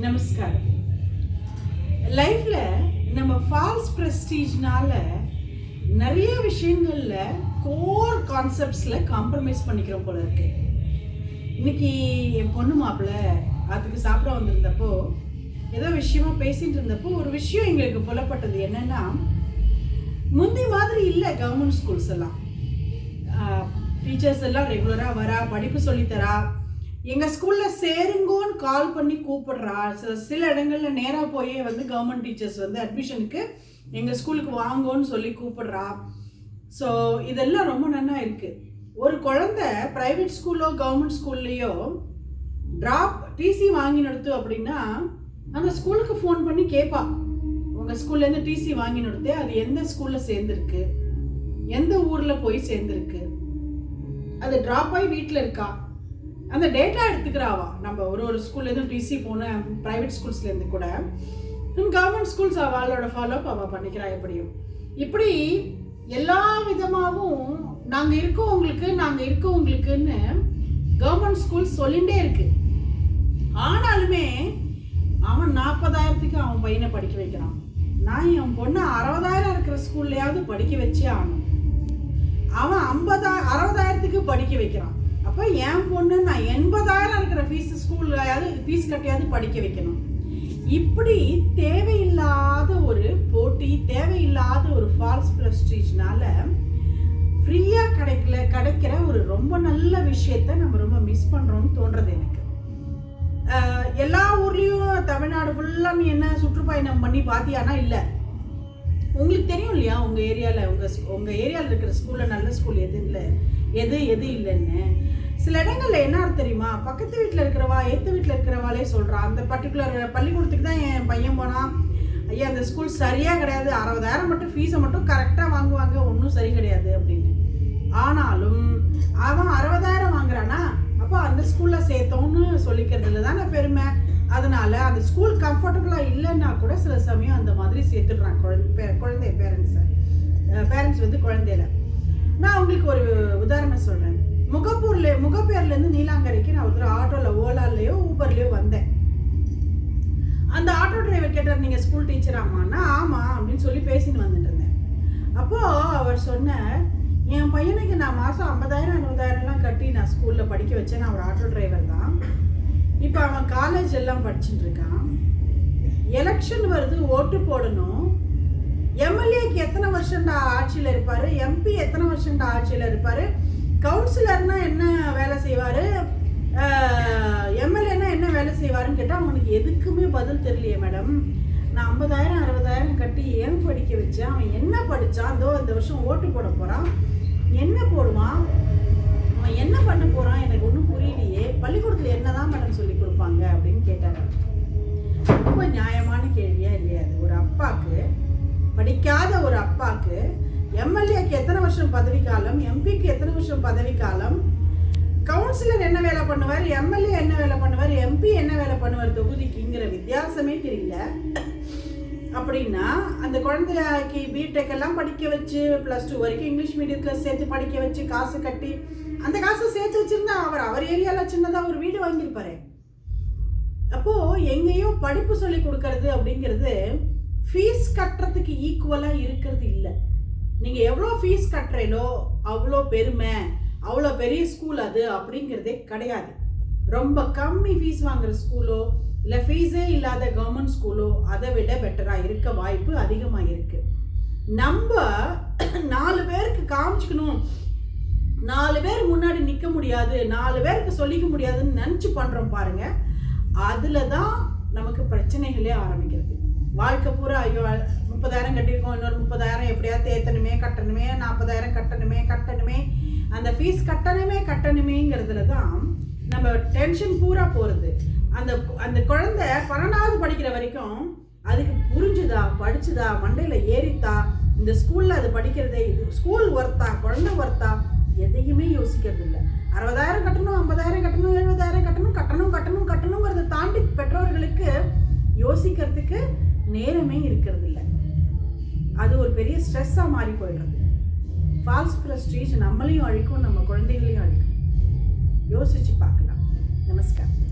நமஸ்காரம். லைஃப்பில் நம்ம ஃபால்ஸ் ப்ரெஸ்டீஜ்னால நிறைய விஷயங்களில் கோர் கான்செப்ட்ஸில் காம்ப்ரமைஸ் பண்ணிக்கிறோம் போல இருக்கு. இன்னைக்கு என் பொண்ணு மாப்பிள்ள அதுக்கு சாப்பிட வந்திருந்தப்போ ஏதோ விஷயமா பேசிகிட்டு இருந்தப்போ ஒரு விஷயம் எங்களுக்கு புலப்பட்டது என்னென்னா முந்தி மாதிரி இல்லை கவர்மெண்ட் ஸ்கூல்ஸ் எல்லாம். டீச்சர்ஸ் எல்லாம் ரெகுலராக வரா படிப்பு சொல்லித்தரா எங்கள் ஸ்கூலில் சேருங்கோன்னு கால் பண்ணி கூப்பிடுறா. சில சில இடங்களில் நேராக போயே வந்து கவர்மெண்ட் டீச்சர்ஸ் வந்து அட்மிஷனுக்கு எங்கள் ஸ்கூலுக்கு வாங்கோன்னு சொல்லி கூப்பிடுறா. ஸோ இதெல்லாம் ரொம்ப நல்லா இருக்குது ஒரு குழந்தை ப்ரைவேட் ஸ்கூல்லோ கவர்மெண்ட் ஸ்கூல்லையோ ட்ராப் டிசி வாங்கி நடத்து அப்படின்னா அந்த ஸ்கூலுக்கு ஃபோன் பண்ணி கேட்பா உங்கள் ஸ்கூல்லேருந்து டிசி வாங்கி நடத்து அது எந்த ஸ்கூலில் சேர்ந்துருக்கு? எந்த ஊரில் போய் சேர்ந்துருக்கு? அது ட்ராப் ஆகி வீட்டில் இருக்கா? அந்த டேட்டா எடுத்துக்கிறாவா? நம்ம ஒரு ஒரு ஸ்கூல்லேருந்து டிசி போன ப்ரைவேட் ஸ்கூல்ஸ்லேருந்து கூட கவர்மெண்ட் ஸ்கூல்ஸ் அவளோட ஃபாலோ அப் அவள் பண்ணிக்கிறா எப்படியும். இப்படி எல்லா விதமாகவும் நாங்கள் இருக்கவங்களுக்கு நாங்கள் இருக்கவங்களுக்குன்னு கவர்மெண்ட் ஸ்கூல் சொல்லிகிட்டே இருக்கு. ஆனாலுமே அவன் நாற்பதாயிரத்துக்கு அவன் பையனை படிக்க வைக்கிறான். நான் என் பொண்ணு அறுபதாயிரம் இருக்கிற ஸ்கூல்லையாவது படிக்க வச்சே ஆகணும். அவன் ஐம்பதா அறுபதாயிரத்துக்கு படிக்க வைக்கிறான். அப்போ என் பொண்ணு நான் எண்பதாயிரம் இருக்கிற ஃபீஸ் ஸ்கூல்லையாவது ஃபீஸ் கட்டியாவது படிக்க வைக்கணும். இப்படி தேவையில்லாத ஒரு போட்டி தேவையில்லாத ஒரு ஃபால்ஸ் ப்ரெஸ்டீஜ்னால ஃப்ரீயாக கிடைக்கல கிடைக்கிற ஒரு ரொம்ப நல்ல விஷயத்த நம்ம ரொம்ப மிஸ் பண்ணுறோம்னு தோன்றது எனக்கு. எல்லா ஊர்லேயும் தமிழ்நாடு ஃபுல்லாக நீ என்ன சுற்றுப்பயணம் பண்ணி பார்த்தியானா இல்லை. உங்களுக்கு தெரியும் இல்லையா? உங்கள் ஏரியாவில் உங்கள் உங்கள் ஏரியாவில் இருக்கிற ஸ்கூலில் நல்ல ஸ்கூல் எது இல்லை? எது எது இல்லைன்னு. சில இடங்கள்ல என்ன தெரியுமா? பக்கத்து வீட்டில் இருக்கிறவா எத்து வீட்டில் இருக்கிறவாலே சொல்கிறான் அந்த பர்டிகுலர் பள்ளிக்கூடத்துக்கு தான் என் பையன் போனான் ஐயா அந்த ஸ்கூல் சரியாக கிடையாது. அறுபதாயிரம் மட்டும் ஃபீஸை மட்டும் கரெக்டாக வாங்குவாங்க. ஒன்றும் சரி கிடையாது. அப்படின்னு. ஆனாலும் அவன் அறுபதாயிரம் வாங்குறானா? அப்போ அந்த ஸ்கூலில் சேர்த்தோன்னு சொல்லிக்கிறதுல தானே பெருமை. அதனால அந்த ஸ்கூல் கம்ஃபர்டபுளாக இல்லைன்னா கூட சில சமயம் அந்த மாதிரி சேர்த்துடுறாங்க குழந்தை குழந்தை பேரண்ட்ஸை பேரண்ட்ஸ் வந்து குழந்தையில. நான் உங்களுக்கு ஒரு உதாரணம் சொல்கிறேன் முகப்பூரில் முகப்பேர்லேருந்து நீலாங்கரைக்கு நான் ஒருத்தர் ஆட்டோவில் ஓலாலேயோ ஊபர்லேயோ வந்தேன். அந்த ஆட்டோ டிரைவர் கேட்டார் நீங்கள் ஸ்கூல் டீச்சராமான்னா ஆமாம் அப்படின்னு சொல்லி பேசின்னு வந்துட்டு இருந்தேன். அப்போது அவர் சொன்னார் என் பையனுக்கு நான் மாதம் ஐம்பதாயிரம் அறுபதாயிரம்லாம் கட்டி நான் ஸ்கூலில் படிக்க வச்சேன். நான் ஒரு ஆட்டோ டிரைவர் தான். இப்போ அவன் காலேஜ் எல்லாம் படிச்சுட்டு இருக்கான். எலெக்ஷன் வருது ஓட்டு போடணும். எம்எல்ஏக்கு எத்தனை வருஷம்டா ஆட்சியில் இருப்பார்? எம்பி எத்தனை வருஷம்டா ஆட்சியில் இருப்பார்? கவுன்சிலர்னா என்ன வேலை செய்வார்? எம்எல்ஏனா என்ன வேலை செய்வாருன்னு கேட்டால் அவனுக்கு எதுக்குமே பதில் தெரியலையே மேடம். நான் ஐம்பதாயிரம் அறுபதாயிரம் கட்டி ஏன் படிக்க வச்சேன்? அவன் என்ன படித்தான் அதோ இந்த வருஷம் ஓட்டு போட போகிறான் என்ன போடுவான்? பள்ளிக்கூடத்தில் என்னதான் மேடம் சொல்லி கொடுப்பாங்க அப்படின்னு கேட்டார். ரொம்ப நியாயமான கேள்வியா இல்லையா அது? ஒரு அப்பாக்கு படிக்காத ஒரு அப்பாக்கு எம்எல்ஏக்கு எத்தனை வருஷம் பதவி காலம் எம்பிக்கு எத்தனை வருஷம் பதவி காலம் கவுன்சிலர் என்ன வேலை பண்ணுவார் எம்எல்ஏ என்ன வேலை பண்ணுவார் எம்பி என்ன வேலை பண்ணுவார் தொகுதிக்குங்கிற வித்தியாசமே தெரியல. அப்படின்னா அந்த குழந்தைக்கு பிடெக் எல்லாம் படிக்க வச்சு ப்ளஸ் டூ வரைக்கும் இங்கிலீஷ் மீடியத்தில் சேர்த்து படிக்க வச்சு காசு கட்டி அந்த காசை சேர்த்து வச்சிருந்தா அவர் அவர் ஏரியாவில் சின்னதாக ஒரு வீடு வாங்கியிருப்பாரு. அப்போது எங்கேயோ படிப்பு சொல்லி கொடுக்கறது அப்படிங்கிறது ஃபீஸ் கட்டுறதுக்கு ஈக்குவலாக இருக்கிறது இல்லை. நீங்கள் எவ்வளோ ஃபீஸ் கட்டுறீங்களோ அவ்வளோ பெருமை அவ்வளோ பெரிய ஸ்கூல் அது அப்படிங்கிறதே கிடையாது. ரொம்ப கம்மி ஃபீஸ் வாங்குற ஸ்கூலோ இல்லை ஃபீஸே இல்லாத கவர்மெண்ட் ஸ்கூலோ அதை விட பெட்டராக இருக்க வாய்ப்பு அதிகமாக இருக்குது நம்ம நாலு பேருக்கு காமிச்சிக்கணும். நாலு பேர் முன்னாடி நிற்க முடியாது நாலு பேருக்கு சொல்லிக்க முடியாதுன்னு நினச்சி பண்ணுறோம் பாருங்க. அதில் தான் நமக்கு பிரச்சனைகளே ஆரம்பிக்கிறது. வாழ்க்கை பூரா ஐயோ முப்பதாயிரம் கட்டியிருக்கோம் இன்னொரு முப்பதாயிரம் எப்படியாவது தேத்தணுமே கட்டணுமே நாற்பதாயிரம் கட்டணுமே கட்டணுமே. அந்த ஃபீஸ் கட்டணுமே கட்டணுமேங்கிறதுல தான் நம்ம டென்ஷன் பூரா போகிறது அந்த அந்த குழந்தை பன்னெண்டாவது படிக்கிற வரைக்கும் அதுக்கு புரிஞ்சுதா படிச்சுதா மண்டையில் ஏறித்தா இந்த ஸ்கூலில் அது படிக்கிறதே இது. ஸ்கூல் ஒர்த்தா குழந்தை ஒர்த்தா எதையுமே யோசிக்கிறது இல்லை அறுபதாயிரம் கட்டணும் ஐம்பதாயிரம் கட்டணும் எழுபதாயிரம் கட்டணும் கட்டணும் கட்டணும் கட்டணுங்கிறத தாண்டி பெற்றோர்களுக்கு யோசிக்கிறதுக்கு நேரமே இருக்கிறது இல்லை அது ஒரு பெரிய ஸ்ட்ரெஸ்ஸாக மாறி போயிடுறது. ஃபால்ஸ் ப்ரெஸ்டீஜ் நம்மளையும் அழிக்கும் நம்ம குழந்தைகளையும் அழிக்கும். யோசிச்சு பார்க்கலாம். நமஸ்காரம்.